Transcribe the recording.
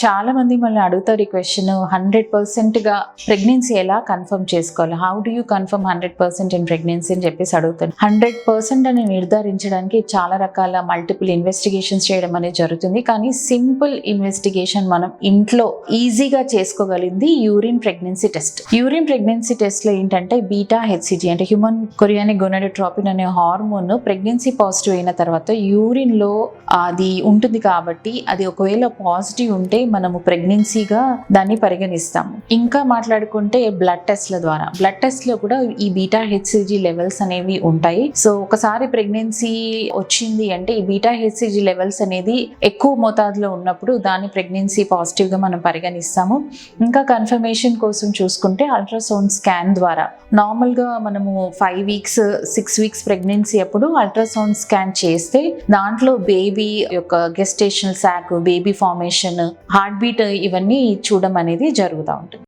చాలా మంది మళ్ళీ అడుగుతారు ఈ క్వశ్చన్ హండ్రెడ్ పర్సెంట్గా ప్రెగ్నెన్సీ ఎలా కన్ఫర్మ్ చేసుకోవాలి? How do you confirm hundred percent in pregnancy అని చెప్పేసి అడుగుతాను హండ్రెడ్ పర్సెంట్ అని నిర్ధారించడానికి చాలా రకాల మల్టిపుల్ ఇన్వెస్టిగేషన్స్ చేయడం అనేది జరుగుతుంది. కానీ సింపుల్ ఇన్వెస్టిగేషన్ మనం ఇంట్లో ఈజీగా చేసుకోగలిగింది urine pregnancy test urine pregnancy టెస్ట్లో ఏంటంటే బీటా హెచ్సిజీ అంటే హ్యూమన్ కొరియానిక్ గొనడోట్రాపిన్ అనే హార్మోన్ ప్రెగ్నెన్సీ పాజిటివ్ అయిన తర్వాత యూరిన్లో అది ఉంటుంది కాబట్టి అది ఒకవేళ పాజిటివ్ ఉంటే మనము ప్రెగ్నెన్సీగా దాన్ని పరిగణిస్తాము. ఇంకా మాట్లాడుకుంటే బ్లడ్ టెస్ట్ల ద్వారా. బ్లడ్ టెస్ట్లో కూడా ఈ బీటా హెచ్సిజీ లెవెల్స్ అనేవి ఉంటాయి. సో ఒకసారి ప్రెగ్నెన్సీ వచ్చింది అంటే ఈ బీటా హెచ్సిజీ లెవెల్స్ అనేది ఎక్కువ మోతాదులో ఉన్నప్పుడు దాన్ని ప్రెగ్నెన్సీ పాజిటివ్గా మనం పరిగణిస్తాము. ఇంకా కన్ఫర్మేషన్ కోసం చూసుకుంటే అల్ట్రాసౌండ్ స్కాన్ ద్వారా. నార్మల్గా మనము five weeks six weeks pregnancy అప్పుడు అల్ట్రాసౌండ్ స్కాన్ చేస్తే దాంట్లో బేబీ యొక్క gestational sac baby formation heartbeat ఇవన్నీ చూడడం అనేది జరుగుతూ ఉంటుంది.